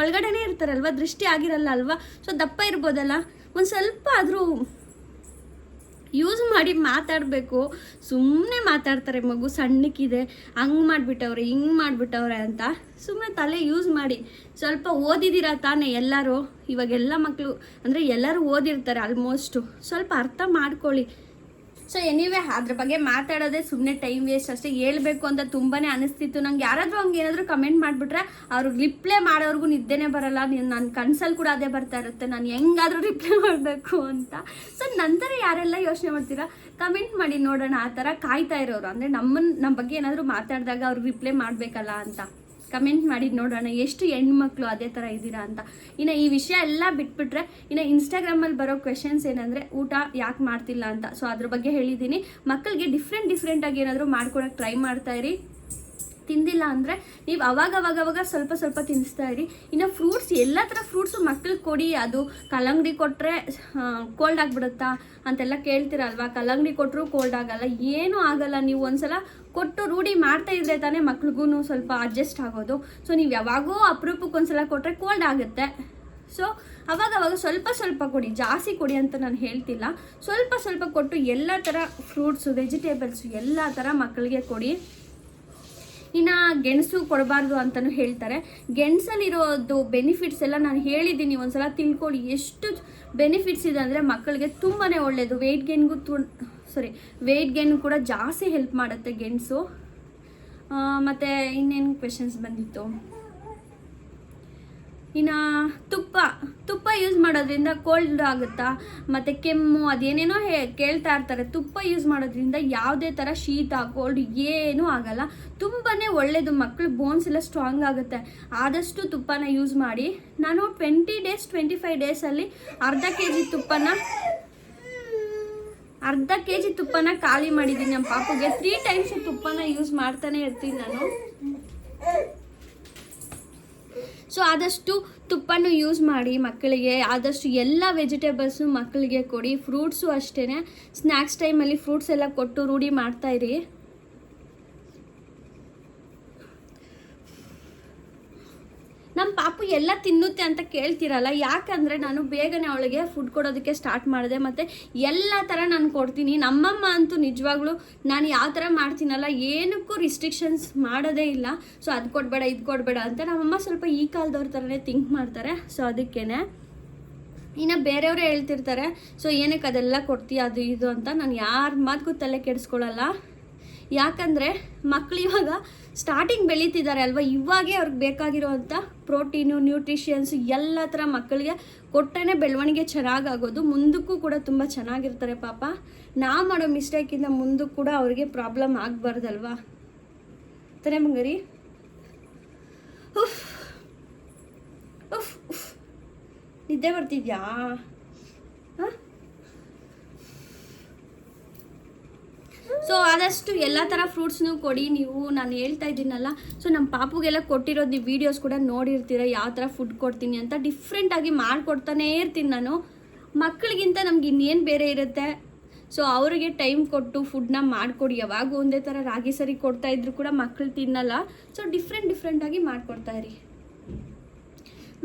ಒಳಗಡೆನೇ ಇರ್ತಾರಲ್ವಾ, ದೃಷ್ಟಿ ಆಗಿರಲ್ಲ ಅಲ್ವಾ? ಸೊ ದಪ್ಪ ಇರ್ಬೋದಲ್ಲ? ಒಂದು ಸ್ವಲ್ಪ ಆದರೂ ಯೂಸ್ ಮಾಡಿ ಮಾತಾಡಬೇಕು. ಸುಮ್ಮನೆ ಮಾತಾಡ್ತಾರೆ ಮಗು, ಸಣ್ಣಕ್ಕಿದೆ, ಹಂಗೆ ಮಾಡಿಬಿಟ್ಟವ್ರೆ, ಹಿಂಗೆ ಮಾಡಿಬಿಟ್ಟವ್ರೆ ಅಂತ. ಸುಮ್ಮನೆ ತಲೆ ಯೂಸ್ ಮಾಡಿ. ಸ್ವಲ್ಪ ಓದಿದ್ದೀರಾ ತಾನೇ ಎಲ್ಲರೂ? ಇವಾಗೆಲ್ಲ ಮಕ್ಕಳು ಅಂದರೆ ಎಲ್ಲರೂ ಓದಿರ್ತಾರೆ ಆಲ್ಮೋಸ್ಟು ಸ್ವಲ್ಪ ಅರ್ಥ ಮಾಡ್ಕೊಳ್ಳಿ. ಸೊ ಎನಿವೆ ಅದ್ರ ಬಗ್ಗೆ ಮಾತಾಡೋದೇ ಸುಮ್ಮನೆ ಟೈಮ್ ವೇಸ್ಟ್ ಅಷ್ಟೇ. ಹೇಳ್ಬೇಕು ಅಂತ ತುಂಬಾನೇ ಅನಿಸ್ತಿತ್ತು. ನಂಗೆ ಯಾರಾದರೂ ಹಂಗೆ ಏನಾದರೂ ಕಮೆಂಟ್ ಮಾಡಿಬಿಟ್ರೆ ಅವ್ರು ರಿಪ್ಲೈ ಮಾಡೋರ್ಗು ನಿದ್ದೆನೇ ಬರಲ್ಲ. ನನ್ನ ಕನ್ಸಲ್ಲಿ ಕೂಡ ಅದೇ ಬರ್ತಾ ಇರುತ್ತೆ. ನಾನು ಹೆಂಗಾದ್ರೂ ರಿಪ್ಲೈ ಮಾಡಬೇಕು ಅಂತ. ಸೊ ನಂತರ ಯಾರೆಲ್ಲ ಯೋಚನೆ ಮಾಡ್ತೀರಾ? ಕಮೆಂಟ್ ಮಾಡಿ ನೋಡೋಣ. ಆ ಥರ ಕಾಯ್ತಾ ಇರೋರು. ಅಂದರೆ ನಮ್ಮನ್ನ ನಮ್ಮ ಬಗ್ಗೆ ಏನಾದರೂ ಮಾತಾಡಿದಾಗ ಅವ್ರಿಗೆ ರಿಪ್ಲೈ ಮಾಡಬೇಕಲ್ಲ ಅಂತ. ಕಮೆಂಟ್ ಮಾಡಿ ನೋಡೋಣ, ಎಷ್ಟು ಹೆಣ್ಮಕ್ಳು ಅದೇ ಥರ ಇದ್ದೀರಾ ಅಂತ. ಇನ್ನು ಈ ವಿಷಯ ಎಲ್ಲ ಬಿಟ್ಬಿಟ್ರೆ, ಇನ್ನು ಇನ್ಸ್ಟಾಗ್ರಾಮಲ್ಲಿ ಬರೋ ಕ್ವೆಶನ್ಸ್ ಏನಂದರೆ, ಊಟ ಯಾಕೆ ಮಾಡ್ತಿಲ್ಲ ಅಂತ. ಸೊ ಅದ್ರ ಬಗ್ಗೆ ಹೇಳಿದ್ದೀನಿ. ಮಕ್ಕಳಿಗೆ ಡಿಫ್ರೆಂಟ್ ಡಿಫ್ರೆಂಟಾಗಿ ಏನಾದರೂ ಮಾಡ್ಕೊಡೋಕೆ ಟ್ರೈ ಮಾಡ್ತಾ ಇರಿ. ತಿಂದಿಲ್ಲ ಅಂದರೆ ನೀವು ಅವಾಗ ಅವಾಗ ಅವಾಗ ಸ್ವಲ್ಪ ಸ್ವಲ್ಪ ತಿನ್ನಿಸ್ತಾ ಇರಿ. ಇನ್ನು ಫ್ರೂಟ್ಸ್ ಎಲ್ಲ ಥರ ಫ್ರೂಟ್ಸು ಮಕ್ಳಿಗೆ ಕೊಡಿ. ಅದು ಕಲ್ಲಂಗಡಿ ಕೊಟ್ಟರೆ ಕೋಲ್ಡ್ ಆಗಿಬಿಡುತ್ತಾ ಅಂತೆಲ್ಲ ಕೇಳ್ತೀರಲ್ವಾ? ಕಲ್ಲಂಗಡಿ ಕೊಟ್ಟರು ಕೋಲ್ಡ್ ಆಗಲ್ಲ. ಏನೂ ಆಗಲ್ಲ. ನೀವು ಒಂದ್ಸಲ ಕೊಟ್ಟು ರೂಢಿ ಮಾಡ್ತಾ ಇದ್ರೆ ತಾನೇ ಮಕ್ಳಿಗೂ ಸ್ವಲ್ಪ ಅಡ್ಜಸ್ಟ್ ಆಗೋದು. ಸೊ ನೀವು ಯಾವಾಗೋ ಅಪರೂಪಕ್ಕೆ ಒಂದ್ಸಲ ಕೊಟ್ಟರೆ ಕೋಲ್ಡ್ ಆಗುತ್ತೆ. ಸೊ ಅವಾಗ ಅವಾಗ ಸ್ವಲ್ಪ ಸ್ವಲ್ಪ ಕೊಡಿ. ಜಾಸ್ತಿ ಕೊಡಿ ಅಂತ ನಾನು ಹೇಳ್ತಿಲ್ಲ. ಸ್ವಲ್ಪ ಸ್ವಲ್ಪ ಕೊಟ್ಟು ಎಲ್ಲ ಥರ ಫ್ರೂಟ್ಸು ವೆಜಿಟೇಬಲ್ಸು ಎಲ್ಲ ಥರ ಮಕ್ಕಳಿಗೆ ಕೊಡಿ. ಇನ್ನು ಗೆಣಸು ಕೊಡಬಾರ್ದು ಅಂತಲೂ ಹೇಳ್ತಾರೆ. ಗೆಣಸಲ್ಲಿರೋದು ಬೆನಿಫಿಟ್ಸ್ ಎಲ್ಲ ನಾನು ಹೇಳಿದ್ದೀನಿ, ಒಂದ್ಸಲ ತಿಳ್ಕೊಳ್ಳಿ ಎಷ್ಟು ಬೆನಿಫಿಟ್ಸ್ ಇದೆ ಅಂದರೆ ಮಕ್ಕಳಿಗೆ ತುಂಬಾ ಒಳ್ಳೇದು. ವೆಯ್ಟ್ ಗೇನ್ಗೂ ತು ಸಾರಿ ವೆಯ್ಟ್ ಗೇನ್ ಕೂಡ ಜಾಸ್ತಿ ಹೆಲ್ಪ್ ಮಾಡುತ್ತೆ ಗೆಣಸು. ಮತ್ತು ಇನ್ನೇನು ಕ್ವೆಶನ್ಸ್ ಬಂದಿತ್ತು? ಇನ್ನು ತುಪ್ಪ ತುಪ್ಪ ಯೂಸ್ ಮಾಡೋದ್ರಿಂದ ಕೋಲ್ಡ್ ಆಗುತ್ತಾ? ಮತ್ತು ಕೆಮ್ಮು, ಅದೇನೇನೋ ಹೇ, ಕೇಳ್ತಾ ಇರ್ತಾರೆ. ತುಪ್ಪ ಯೂಸ್ ಮಾಡೋದ್ರಿಂದ ಯಾವುದೇ ಥರ ಶೀತ ಕೋಲ್ಡ್ ಏನೂ ಆಗಲ್ಲ. ತುಂಬಾ ಒಳ್ಳೆಯದು ಮಕ್ಕಳು ಬೋನ್ಸ್ ಎಲ್ಲ ಸ್ಟ್ರಾಂಗ್ ಆಗುತ್ತೆ. ಆದಷ್ಟು ತುಪ್ಪನ ಯೂಸ್ ಮಾಡಿ. ನಾನು ಟ್ವೆಂಟಿ ಡೇಸ್ ಟ್ವೆಂಟಿ ಫೈವ್ ಡೇಸಲ್ಲಿ ಅರ್ಧ ಕೆ ಜಿ ತುಪ್ಪನ, ಅರ್ಧ ಕೆ ಜಿ ತುಪ್ಪನ ಖಾಲಿ ಮಾಡಿದ್ದೀನಿ ನಮ್ಮ ಪಾಪುಗೆ. ತ್ರೀ ಟೈಮ್ಸ್ ತುಪ್ಪನ ಯೂಸ್ ಮಾಡ್ತಾನೆ ಇರ್ತೀನಿ ನಾನು. ಸೊ ಆದಷ್ಟು ತುಪ್ಪನೂ ಯೂಸ್ ಮಾಡಿ ಮಕ್ಕಳಿಗೆ, ಆದಷ್ಟು ಎಲ್ಲ ವೆಜಿಟೇಬಲ್ಸು ಮಕ್ಕಳಿಗೆ ಕೊಡಿ. ಫ್ರೂಟ್ಸು ಅಷ್ಟೇ ಸ್ನ್ಯಾಕ್ಸ್ ಟೈಮಲ್ಲಿ ಫ್ರೂಟ್ಸ್ ಎಲ್ಲ ಕೊಟ್ಟು ರೂಢಿ ಮಾಡ್ತಾ ನಮ್ಮ ಪಾಪು ಎಲ್ಲ ತಿನ್ನುತ್ತೆ ಅಂತ ಕೇಳ್ತಿರಲ್ಲ? ಯಾಕಂದರೆ ನಾನು ಬೇಗನೆ ಅವಳಿಗೆ ಫುಡ್ ಕೊಡೋದಕ್ಕೆ ಸ್ಟಾರ್ಟ್ ಮಾಡಿದೆ ಮತ್ತು ಎಲ್ಲ ಥರ ನಾನು ಕೊಡ್ತೀನಿ. ನಮ್ಮಮ್ಮ ಅಂತೂ ನಿಜವಾಗ್ಲೂ ನಾನು ಯಾವ ಥರ ಮಾಡ್ತೀನಲ್ಲ, ಏನಕ್ಕೂ ರಿಸ್ಟ್ರಿಕ್ಷನ್ಸ್ ಮಾಡೋದೇ ಇಲ್ಲ. ಸೊ ಅದು ಕೊಡಬೇಡ, ಇದು ಕೊಡಬೇಡ ಅಂತ ನಮ್ಮಮ್ಮ ಸ್ವಲ್ಪ ಈ ಕಾಲದವ್ರ ಥರನೇ ಥಿಂಕ್ ಮಾಡ್ತಾರೆ. ಸೊ ಅದಕ್ಕೇ ಇನ್ನು ಬೇರೆಯವರೇ ಹೇಳ್ತಿರ್ತಾರೆ ಸೊ ಏನಕ್ಕೆ ಅದೆಲ್ಲ ಕೊಡ್ತೀಯ? ಅದು, ಇದು ಅಂತ ನಾನು ಯಾರ ಮಾತಿಗೂ ತಲೆ ಕೆಡಿಸ್ಕೊಳ್ಳಲ್ಲ ಯಾಕಂದರೆ ಮಕ್ಳು ಇವಾಗ ಸ್ಟಾರ್ಟಿಂಗ್ ಬೆಳೀತಿದ್ದಾರೆ ಅಲ್ವಾ? ಇವಾಗೇ ಅವ್ರಿಗೆ ಬೇಕಾಗಿರೋವಂಥ ಪ್ರೋಟೀನು ನ್ಯೂಟ್ರಿಷಿಯನ್ಸು ಎಲ್ಲ ಥರ ಮಕ್ಕಳಿಗೆ ಕೊಟ್ಟರೆ ಬೆಳವಣಿಗೆ ಚೆನ್ನಾಗಾಗೋದು. ಮುಂದಕ್ಕೂ ಕೂಡ ತುಂಬ ಚೆನ್ನಾಗಿರ್ತಾರೆ ಪಾಪ. ನಾವು ಮಾಡೋ ಮಿಸ್ಟೇಕಿಂದ ಮುಂದಕ್ಕೂ ಕೂಡ ಅವ್ರಿಗೆ ಪ್ರಾಬ್ಲಮ್ ಆಗಬಾರ್ದಲ್ವಾ? ತಾನೇ ಮಂಗರಿ. ಉಫ್. ಉಫ್ ಉಫ್. ನಿದ್ದೆ ಬರ್ತಿದ್ಯಾ ಹಾಂ ಸೊ ಆದಷ್ಟು ಎಲ್ಲ ಥರ ಫ್ರೂಟ್ಸ್ನು ಕೊಡಿ. ನೀವು ನಾನು ಹೇಳ್ತಾ ಇದ್ದೀನಲ್ಲ ಸೊ ನಮ್ಮ ಪಾಪುಗೆಲ್ಲ ಕೊಟ್ಟಿರೋದು ನೀವು ವೀಡಿಯೋಸ್ ಕೂಡ ನೋಡಿರ್ತೀರ, ಯಾವ ಥರ ಫುಡ್ ಕೊಡ್ತೀನಿ ಅಂತ ಡಿಫ್ರೆಂಟಾಗಿ ಮಾಡಿಕೊಡ್ತಾನೇ ಇರ್ತೀನಿ ನಾನು. ಮಕ್ಕಳಿಗಿಂತ ನಮ್ಗೆ ಇನ್ನೇನು ಬೇರೆ ಇರುತ್ತೆ? ಸೊ ಅವರಿಗೆ ಟೈಮ್ ಕೊಟ್ಟು ಫುಡ್ನ ಮಾಡಿಕೊಡಿ. ಯಾವಾಗ ಒಂದೇ ಥರ ರಾಗಿ ಸರಿ ಕೊಡ್ತಾ ಇದ್ರು ಕೂಡ ಮಕ್ಕಳು ತಿನ್ನಲ್ಲ. ಸೊ ಡಿಫ್ರೆಂಟ್ ಡಿಫ್ರೆಂಟಾಗಿ ಮಾಡಿಕೊಡ್ತಾ ಇರಿ.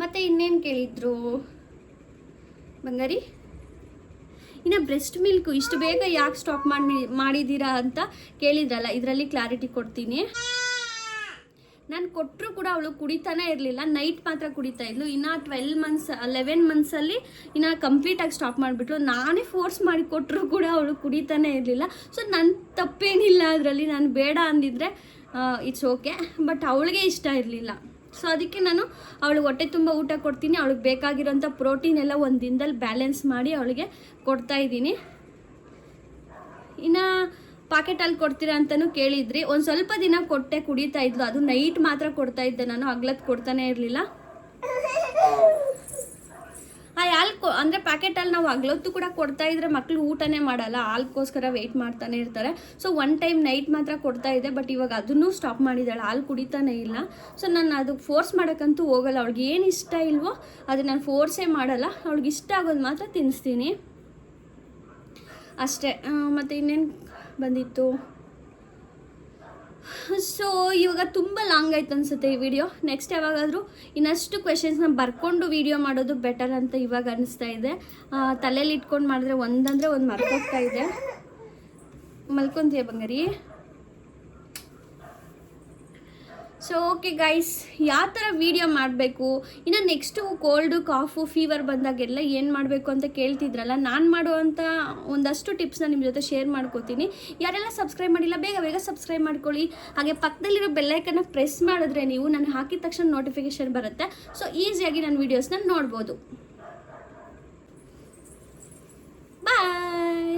ಮತ್ತು ಇನ್ನೇನು ಕೇಳಿದ್ರು? ಬಂಗಾರಿ? ಇನ್ನು ಬ್ರೆಸ್ಟ್ ಮಿಲ್ಕು ಇಷ್ಟು ಬೇಗ ಯಾಕೆ ಸ್ಟಾಪ್ ಮಾಡಿ ಮಾಡಿದ್ದೀರಾ ಅಂತ ಕೇಳಿದ್ರಲ್ಲ, ಇದರಲ್ಲಿ ಕ್ಲಾರಿಟಿ ಕೊಡ್ತೀನಿ. ನಾನು ಕೊಟ್ಟರು ಕೂಡ ಅವಳು ಕುಡಿತಾನೆ ಇರಲಿಲ್ಲ ನೈಟ್ ಮಾತ್ರ ಕುಡಿತಾ ಇದ್ಲು. ಇನ್ನು ಟ್ವೆಲ್ ಮಂತ್ಸ್ ಲೆವೆನ್ ಮಂತ್ಸಲ್ಲಿ ಇನ್ನು ಕಂಪ್ಲೀಟಾಗಿ ಸ್ಟಾಪ್ ಮಾಡಿಬಿಟ್ಲು. ನಾನೇ ಫೋರ್ಸ್ ಮಾಡಿ ಕೊಟ್ಟರು ಕೂಡ ಅವಳು ಕುಡಿತಾನೆ ಇರಲಿಲ್ಲ. ಸೊ ನನ್ನ ತಪ್ಪೇನಿಲ್ಲ ಅದರಲ್ಲಿ. ನಾನು ಬೇಡ ಅಂದಿದ್ರೆ ಇಟ್ಸ್ ಓಕೆ ಬಟ್ ಅವಳಿಗೆ ಇಷ್ಟ ಇರಲಿಲ್ಲ. ಸೊ ಅದಕ್ಕೆ ನಾನು ಅವಳಿಗೆ ಹೊಟ್ಟೆ ತುಂಬ ಊಟ ಕೊಡ್ತೀನಿ. ಅವಳಿಗೆ ಬೇಕಾಗಿರೋಂಥ ಪ್ರೋಟೀನ್ ಎಲ್ಲ ಒಂದು ದಿನದಲ್ಲಿ ಬ್ಯಾಲೆನ್ಸ್ ಮಾಡಿ ಅವಳಿಗೆ ಕೊಡ್ತಾ ಇದ್ದೀನಿ. ಇನ್ನು ಪಾಕೆಟಲ್ಲಿ ಕೊಡ್ತೀರಾ ಅಂತಲೂ ಕೇಳಿದ್ರಿ. ಒಂದು ಸ್ವಲ್ಪ ದಿನ ಕೊಟ್ಟೆ ಕುಡಿತಾ ಇದ್ಲು. ಅದು ನೈಟ್ ಮಾತ್ರ ಕೊಡ್ತಾ ಇದ್ದೆ ನಾನು. ಹಗ್ಲತ್ತು ಕೊಡ್ತಾನೆ ಇರಲಿಲ್ಲ. ಪ್ಯಾಕೆಟಲ್ಲಿ ನಾವು ಹಗ್ಲೊತ್ತು ಕೂಡ ಕೊಡ್ತಾ ಇದ್ರೆ ಮಕ್ಕಳು ಊಟನೇ ಮಾಡಲ್ಲ, ಹಾಲ್ಗೋಸ್ಕರ ವೆಯ್ಟ್ ಮಾಡ್ತಾನೆ ಇರ್ತಾರೆ. ಸೊ ಒನ್ ಟೈಮ್ ನೈಟ್ ಮಾತ್ರ ಕೊಡ್ತಾ ಇದೆ ಬಟ್ ಇವಾಗ ಅದನ್ನೂ ಸ್ಟಾಪ್ ಮಾಡಿದ್ದಾಳೆ, ಹಾಲು ಕುಡಿತಾನೆ ಇಲ್ಲ. ಸೊ ನಾನು ಅದು ಫೋರ್ಸ್ ಮಾಡೋಕ್ಕಂತೂ ಹೋಗಲ್ಲ, ಅವ್ಳಿಗೆ ಏನು ಇಷ್ಟ ಇಲ್ವೋ ಅದು ನಾನು ಫೋರ್ಸೇ ಮಾಡಲ್ಲ, ಅವ್ಳಿಗೆ ಇಷ್ಟ ಆಗೋದು ಮಾತ್ರ ತಿನ್ನಿಸ್ತೀನಿ ಅಷ್ಟೇ. ಮತ್ತು ಇನ್ನೇನು ಬಂದಿತ್ತು? ಸೊ ಇವಾಗ ತುಂಬ ಲಾಂಗ್ ಆಯ್ತು ಅನ್ಸುತ್ತೆ ಈ ವಿಡಿಯೋ ನೆಕ್ಸ್ಟ್ ಯಾವಾಗಾದರೂ ಇನ್ನಷ್ಟು ಕ್ವೆಶನ್ಸ್ನ ಬರ್ಕೊಂಡು ವಿಡಿಯೋ ಮಾಡೋದು ಬೆಟರ್ ಅಂತ ಇವಾಗ ಅನಿಸ್ತಾ ಇದೆ. ತಲೆಯಲ್ಲಿ ಇಟ್ಕೊಂಡು ಮಾಡಿದ್ರೆ ಒಂದಂದರೆ ಒಂದು ಮರ್ಕೋಗ್ತಾ ಇದೆ. ಮಲ್ಕೊಂತೀಯ ಬಂಗಾರಿ? ಸೊ ಓಕೆ ಗೈಸ್ ಯಾವ ಥರ ವೀಡಿಯೋ ಮಾಡಬೇಕು? ಇನ್ನು ನೆಕ್ಸ್ಟು ಕೋಲ್ಡು ಕಾಫು ಫೀವರ್ ಬಂದಾಗೆಲ್ಲ ಏನು ಮಾಡಬೇಕು ಅಂತ ಕೇಳ್ತಿದ್ರಲ್ಲ, ನಾನು ಮಾಡುವಂಥ ಒಂದಷ್ಟು ಟಿಪ್ಸ್ನ ನಿಮ್ಮ ಜೊತೆ ಶೇರ್ ಮಾಡ್ಕೋತೀನಿ. ಯಾರೆಲ್ಲ ಸಬ್ಸ್ಕ್ರೈಬ್ ಮಾಡಿಲ್ಲ, ಬೇಗ ಬೇಗ ಸಬ್ಸ್ಕ್ರೈಬ್ ಮಾಡ್ಕೊಳ್ಳಿ. ಹಾಗೆ ಪಕ್ಕದಲ್ಲಿರೋ ಬೆಲ್ಲೈಕನ್ನ ಪ್ರೆಸ್ ಮಾಡಿದ್ರೆ ನೀವು, ನಾನು ಹಾಕಿದ ತಕ್ಷಣ ನೋಟಿಫಿಕೇಶನ್ ಬರುತ್ತೆ. ಸೊ ಈಸಿಯಾಗಿ ನನ್ನ ವೀಡಿಯೋಸ್ನ ನೋಡ್ಬೋದು ಬಾಯ್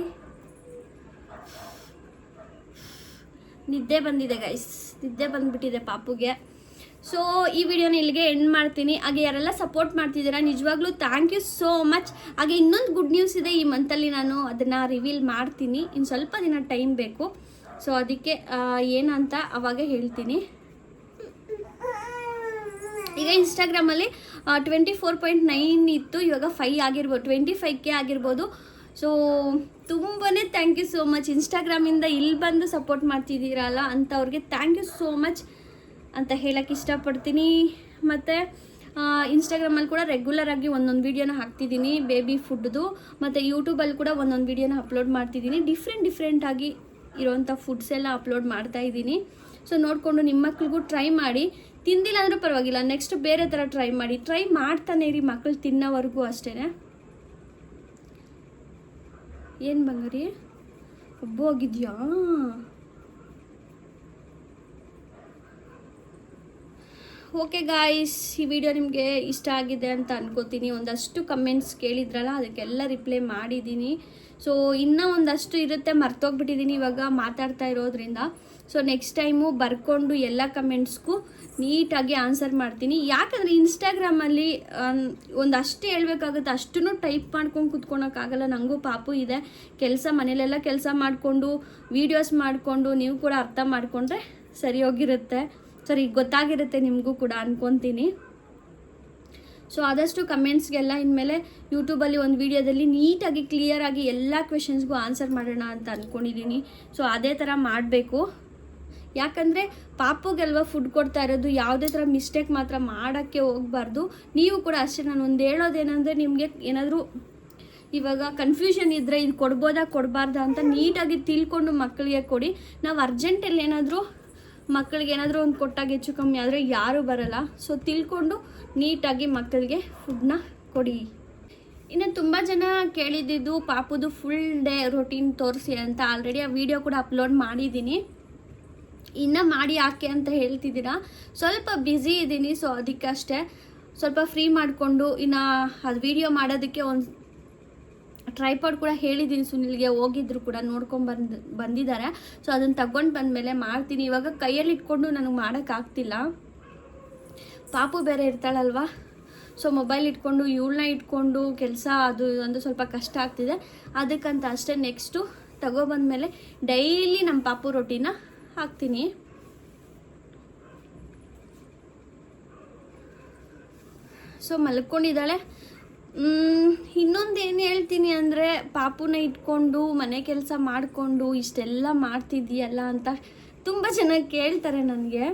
ನಿದ್ದೆ ಬಂದಿದೆ ಗೈಸ್ ನಿದ್ದೆ ಬಂದ್ಬಿಟ್ಟಿದೆ ಪಾಪುಗೆ. ಸೊ ಈ ವಿಡಿಯೋನ ಇಲ್ಲಿಗೆ ಎಂಡ್ ಮಾಡ್ತೀನಿ. ಹಾಗೆ ಯಾರೆಲ್ಲ ಸಪೋರ್ಟ್ ಮಾಡ್ತಿದ್ದೀರಾ, ನಿಜವಾಗ್ಲೂ ಥ್ಯಾಂಕ್ ಯು ಸೋ ಮಚ್ ಹಾಗೆ ಇನ್ನೊಂದು ಗುಡ್ ನ್ಯೂಸ್ ಇದೆ. ಈ ಮಂತಲ್ಲಿ ನಾನು ಅದನ್ನು ರಿವೀಲ್ ಮಾಡ್ತೀನಿ. ಇನ್ನು ಸ್ವಲ್ಪ ದಿನ ಟೈಮ್ ಬೇಕು. ಸೊ ಅದಕ್ಕೆ ಏನಂತ ಅವಾಗ ಹೇಳ್ತೀನಿ. ಈಗ ಇನ್ಸ್ಟಾಗ್ರಾಮಲ್ಲಿ ಟ್ವೆಂಟಿ ಫೋರ್ ಪಾಯಿಂಟ್ ನೈನ್ ಇತ್ತು. ಇವಾಗ ಫೈ ಆಗಿರ್ಬೋದು ಟ್ವೆಂಟಿ ಫೈವ್ ಕೆ ಆಗಿರ್ಬೋದು. ಸೊ ತುಂಬಾ ಥ್ಯಾಂಕ್ ಯು ಸೋ ಮಚ್ ಇನ್ಸ್ಟಾಗ್ರಾಮಿಂದ ಇಲ್ಲಿ ಬಂದು ಸಪೋರ್ಟ್ ಮಾಡ್ತಿದ್ದೀರಲ್ಲ ಅಂಥವ್ರಿಗೆ ಥ್ಯಾಂಕ್ ಯು ಸೋ ಮಚ್ ಅಂತ ಹೇಳಕ್ಕೆ ಇಷ್ಟಪಡ್ತೀನಿ. ಮತ್ತು ಇನ್ಸ್ಟಾಗ್ರಾಮಲ್ಲಿ ಕೂಡ ರೆಗ್ಯುಲರ್ ಆಗಿ ಒಂದೊಂದು ವೀಡಿಯೋನ ಹಾಕ್ತಿದ್ದೀನಿ ಬೇಬಿ ಫುಡ್ದು ಮತ್ತು ಯೂಟ್ಯೂಬಲ್ಲಿ ಕೂಡ ಒಂದೊಂದು ವೀಡಿಯೋನ ಅಪ್ಲೋಡ್ ಮಾಡ್ತಿದ್ದೀನಿ. ಡಿಫ್ರೆಂಟ್ ಡಿಫ್ರೆಂಟಾಗಿ ಇರೋವಂಥ ಫುಡ್ಸ್ ಎಲ್ಲ ಅಪ್ಲೋಡ್ ಮಾಡ್ತಾ ಇದ್ದೀನಿ. ಸೊ ನೋಡಿಕೊಂಡು ನಿಮ್ಮ ಮಕ್ಳಿಗೂ ಟ್ರೈ ಮಾಡಿ. ತಿಂದಿಲ್ಲ ಅಂದರೂ ಪರವಾಗಿಲ್ಲ ನೆಕ್ಸ್ಟ್ ಬೇರೆ ಥರ ಟ್ರೈ ಮಾಡಿ. ಟ್ರೈ ಮಾಡ್ತಾನೆ ಇರಿ ಮಕ್ಕಳು ತಿನ್ನೋವರೆಗೂ ಅಷ್ಟೇ ಏನು ಬಂಗಾರಿ? ಹಬ್ಬ ಹೋಗಿದ್ಯಾ ಓಕೆ ಗಾಯ್ಸ್ ಈ ವಿಡಿಯೋ ನಿಮಗೆ ಇಷ್ಟ ಆಗಿದೆ ಅಂತ ಅನ್ಕೋತೀನಿ. ಒಂದಷ್ಟು ಕಮೆಂಟ್ಸ್ ಕೇಳಿದ್ರಲ್ಲ, ಅದಕ್ಕೆಲ್ಲ ರಿಪ್ಲೈ ಮಾಡಿದ್ದೀನಿ. ಸೊ ಇನ್ನೂ ಒಂದಷ್ಟು ಇರುತ್ತೆ, ಮರ್ತೋಗ್ಬಿಟ್ಟಿದ್ದೀನಿ ಇವಾಗ ಮಾತಾಡ್ತಾ ಇರೋದ್ರಿಂದ. ಸೊ ನೆಕ್ಸ್ಟ್ ಟೈಮು ಬರ್ಕೊಂಡು ಎಲ್ಲ ಕಮೆಂಟ್ಸ್ಗೂ ನೀಟಾಗಿ ಆನ್ಸರ್ ಮಾಡ್ತೀನಿ. ಯಾಕಂದರೆ ಇನ್ಸ್ಟಾಗ್ರಾಮಲ್ಲಿ ಒಂದು ಅಷ್ಟೇ ಹೇಳ್ಬೇಕಾಗುತ್ತೆ, ಅಷ್ಟನ್ನು ಟೈಪ್ ಮಾಡ್ಕೊಂಡು ಕುತ್ಕೊಳಕ್ಕಾಗಲ್ಲ. ನನಗೂ ಪಾಪು ಇದೆ. ಕೆಲಸ ಮನೇಲೆಲ್ಲ ಕೆಲಸ ಮಾಡಿಕೊಂಡು ವೀಡಿಯೋಸ್ ಮಾಡಿಕೊಂಡು, ನೀವು ಕೂಡ ಅರ್ಥ ಮಾಡಿಕೊಂಡ್ರೆ ಸರಿ ಹೋಗಿರುತ್ತೆ. ಸರಿ, ಗೊತ್ತಾಗಿರುತ್ತೆ ನಿಮಗೂ ಕೂಡ ಅಂದ್ಕೊತೀನಿ ಸೊ ಆದಷ್ಟು ಕಮೆಂಟ್ಸ್ಗೆಲ್ಲ ಇನ್ಮೇಲೆ ಯೂಟ್ಯೂಬಲ್ಲಿ ಒಂದು ವೀಡಿಯೋದಲ್ಲಿ ನೀಟಾಗಿ ಕ್ಲಿಯರಾಗಿ ಎಲ್ಲ ಕ್ವೆಶನ್ಸ್ಗೂ ಆನ್ಸರ್ ಮಾಡೋಣ ಅಂತ ಅಂದ್ಕೊಂಡಿದ್ದೀನಿ ಸೊ ಅದೇ ಥರ ಮಾಡಬೇಕು. ಯಾಕಂದರೆ ಪಾಪುಗೆಲ್ವ ಫುಡ್ ಕೊಡ್ತಾ ಇರೋದು, ಯಾವುದೇ ಥರ ಮಿಸ್ಟೇಕ್ ಮಾತ್ರ ಮಾಡೋಕ್ಕೆ ಹೋಗಬಾರ್ದು. ನೀವು ಕೂಡ ಅಷ್ಟೇ, ನಾನು ಒಂದು ಹೇಳೋದೇನೆಂದರೆ ನಿಮಗೆ ಏನಾದರೂ ಇವಾಗ ಕನ್ಫ್ಯೂಷನ್ ಇದ್ದರೆ ಇದು ಕೊಡ್ಬೋದಾ, ಕೊಡಬಾರ್ದಾ ಅಂತ ನೀಟಾಗಿ ತಿಳ್ಕೊಂಡು ಮಕ್ಕಳಿಗೆ ಕೊಡಿ. ನಾವು ಅರ್ಜೆಂಟಲ್ಲಿ ಏನಾದರೂ ಮಕ್ಕಳಿಗೆ ಏನಾದರೂ ಒಂದು ಕೊಟ್ಟಾಗ ಹೆಚ್ಚು ಕಮ್ಮಿ ಆದರೆ ಯಾರೂ ಬರಲ್ಲ. ಸೊ ತಿಳ್ಕೊಂಡು ನೀಟಾಗಿ ಮಕ್ಕಳಿಗೆ ಫುಡ್ನ ಕೊಡಿ. ಇನ್ನು ತುಂಬ ಜನ ಕೇಳಿದ್ದಿದ್ದು ಪಾಪುದು ಫುಲ್ ಡೇ ರೊಟೀನ್ ತೋರಿಸಿ ಅಂತ. ಆಲ್ರೆಡಿ ಆ ವಿಡಿಯೋ ಕೂಡ ಅಪ್ಲೋಡ್ ಮಾಡಿದ್ದೀನಿ. ಇನ್ನು ಮಾಡಿ ಯಾಕೆ ಅಂತ ಹೇಳ್ತಿದ್ದೀರಾ? ಸ್ವಲ್ಪ ಬ್ಯುಸಿ ಇದ್ದೀನಿ ಸೊ ಅದಕ್ಕಷ್ಟೇ. ಸ್ವಲ್ಪ ಫ್ರೀ ಮಾಡಿಕೊಂಡು ಇನ್ನು ಅದು ವಿಡಿಯೋ ಮಾಡೋದಕ್ಕೆ ಒಂದು ಟ್ರೈಪಾಡ್ ಕೂಡ ಹೇಳಿದ್ದೀನಿ ಸುನಿಲ್ಗೆ, ಹೋಗಿದ್ರು ಕೂಡ ನೋಡ್ಕೊಂಡು ಬಂದು, ಬಂದಿದ್ದಾರೆ. ಸೊ ಅದನ್ನು ತಗೊಂಡು ಬಂದಮೇಲೆ ಮಾಡ್ತೀನಿ. ಇವಾಗ ಕೈಯಲ್ಲಿ ಇಟ್ಕೊಂಡು ನನಗೆ ಮಾಡೋಕ್ಕಾಗ್ತಿಲ್ಲ ಪಾಪು ಬೇರೆ ಇರ್ತಾಳಲ್ವಾ? ಸೊ ಮೊಬೈಲ್ ಇಟ್ಕೊಂಡು, ಇವಳನ್ನ ಇಟ್ಕೊಂಡು ಕೆಲಸ ಅದು ಒಂದು ಸ್ವಲ್ಪ ಕಷ್ಟ ಆಗ್ತಿದೆ. ಅದಕ್ಕಂತ ಅಷ್ಟೇ ನೆಕ್ಸ್ಟು ತಗೊಬಂದ್ಮೇಲೆ ಡೈಲಿ ನಮ್ಮ ಪಾಪು ರೊಟ್ಟಿನ ಹಾಕ್ತೀನಿ. ಸೊ ಮಲ್ಕೊಂಡಿದ್ದಾಳೆ. ಇನ್ನೊಂದು ಏನು ಹೇಳ್ತೀನಿ ಅಂದರೆ, ಪಾಪುನ ಇಟ್ಕೊಂಡು, ಮನೆ ಕೆಲಸ ಮಾಡಿಕೊಂಡು, ಇಷ್ಟೆಲ್ಲ ಮಾಡ್ತಿದ್ದೀಯಲ್ಲ ಅಂತ ತುಂಬ ಜನ ಕೇಳ್ತಾರೆ ನನಗೆ.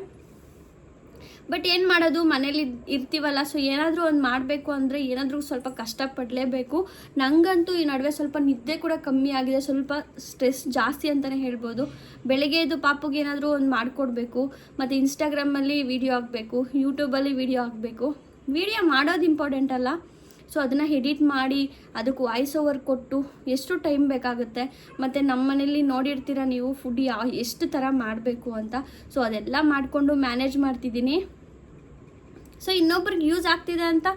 ಬಟ್ ಏನು ಮಾಡೋದು, ಮನೇಲಿ ಇರ್ತೀವಲ್ಲ ಸೊ ಏನಾದರೂ ಒಂದು ಮಾಡಬೇಕು ಅಂದರೆ ಏನಾದರೂ ಸ್ವಲ್ಪ ಕಷ್ಟಪಡಲೇಬೇಕು. ನನಗಂತೂ ಈ ನಡುವೆ ಸ್ವಲ್ಪ ನಿದ್ದೆ ಕೂಡ ಕಮ್ಮಿ ಆಗಿದೆ, ಸ್ವಲ್ಪ ಸ್ಟ್ರೆಸ್ ಜಾಸ್ತಿ ಅಂತಲೇ ಹೇಳ್ಬೋದು. ಬೆಳಗ್ಗೆ ಇದು ಪಾಪುಗೆ ಏನಾದರೂ ಒಂದು ಮಾಡಿಕೊಡ್ಬೇಕು, ಮತ್ತು ಇನ್ಸ್ಟಾಗ್ರಾಮಲ್ಲಿ ವೀಡಿಯೋ ಹಾಕಬೇಕು ಯೂಟ್ಯೂಬಲ್ಲಿ ವೀಡಿಯೋ ಹಾಕಬೇಕು. ವಿಡಿಯೋ ಮಾಡೋದು ಇಂಪಾರ್ಟೆಂಟ್ ಅಲ್ಲ. ಸೊ ಅದನ್ನು ಎಡಿಟ್ ಮಾಡಿ ಅದಕ್ಕೆ ವಾಯ್ಸ್ ಓವರ್ ಕೊಟ್ಟು ಎಷ್ಟು ಟೈಮ್ ಬೇಕಾಗುತ್ತೆ. ಮತ್ತು ನಮ್ಮ ಮನೇಲಿ ನೋಡಿರ್ತೀರ ನೀವು ಫುಡ್ ಯಾವ ಎಷ್ಟು ಥರ ಮಾಡಬೇಕು ಅಂತ. ಸೊ ಅದೆಲ್ಲ ಮಾಡಿಕೊಂಡು ಮ್ಯಾನೇಜ್ ಮಾಡ್ತಿದ್ದೀನಿ. ಸೊ ಇನ್ನೊಬ್ರಿಗೆ ಯೂಸ್ ಆಗ್ತಿದೆ ಅಂತ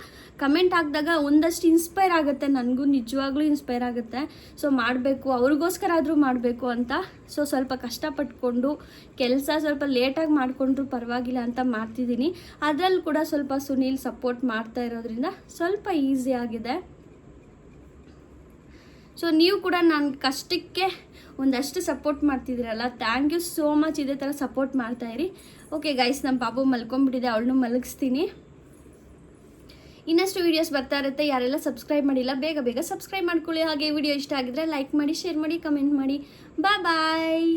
ಕಮೆಂಟ್ ಹಾಕಿದಾಗ ಒಂದಷ್ಟು ಇನ್ಸ್ಪೈರ್ ಆಗುತ್ತೆ. ನನಗೂ ನಿಜವಾಗ್ಲೂ ಇನ್ಸ್ಪೈರ್ ಆಗುತ್ತೆ. ಸೊ ಮಾಡಬೇಕು, ಅವ್ರಿಗೋಸ್ಕರ ಆದರೂ ಮಾಡಬೇಕು ಅಂತ. ಸೊ ಸ್ವಲ್ಪ ಕಷ್ಟಪಟ್ಕೊಂಡು, ಕೆಲಸ ಸ್ವಲ್ಪ ಲೇಟಾಗಿ ಮಾಡಿಕೊಂಡ್ರು ಪರವಾಗಿಲ್ಲ ಅಂತ ಮಾಡ್ತಿದ್ದೀನಿ. ಅದರಲ್ಲಿ ಕೂಡ ಸ್ವಲ್ಪ ಸುನೀಲ್ ಸಪೋರ್ಟ್ ಮಾಡ್ತಾ ಇರೋದ್ರಿಂದ ಸ್ವಲ್ಪ ಈಸಿ ಆಗಿದೆ. ಸೊ ನೀವು ಕೂಡ ನನ್ನ ಕಷ್ಟಕ್ಕೆ ಒಂದಷ್ಟು ಸಪೋರ್ಟ್ ಮಾಡ್ತಿದ್ದೀರಲ್ಲ. ಥ್ಯಾಂಕ್ ಯು ಸೋ ಮಚ್ ಇದೇ ಥರ ಸಪೋರ್ಟ್ ಮಾಡ್ತಾಯಿರಿ ಓಕೆ ಗೈಸ್ ನಮ್ಮ ಪಾಪು ಮಲ್ಕೊಂಡ್ಬಿಟ್ಟಿದೆ ಅವಳನ್ನು ಮಲಗಿಸ್ತೀನಿ. ಇನ್ನಷ್ಟು ವೀಡಿಯೋಸ್ ಬರ್ತಾ ಇರುತ್ತೆ, ಯಾರೆಲ್ಲ ಸಬ್ಸ್ಕ್ರೈಬ್ ಮಾಡಿಲ್ಲ, ಬೇಗ ಬೇಗ ಸಬ್ಸ್ಕ್ರೈಬ್ ಮಾಡ್ಕೊಳ್ಳಿ. ಹಾಗೆ ವಿಡಿಯೋ ಇಷ್ಟ ಆಗಿದ್ರೆ ಲೈಕ್ ಮಾಡಿ ಶೇರ್ ಮಾಡಿ ಕಮೆಂಟ್ ಮಾಡಿ. ಬಾಯ್ ಬಾಯ್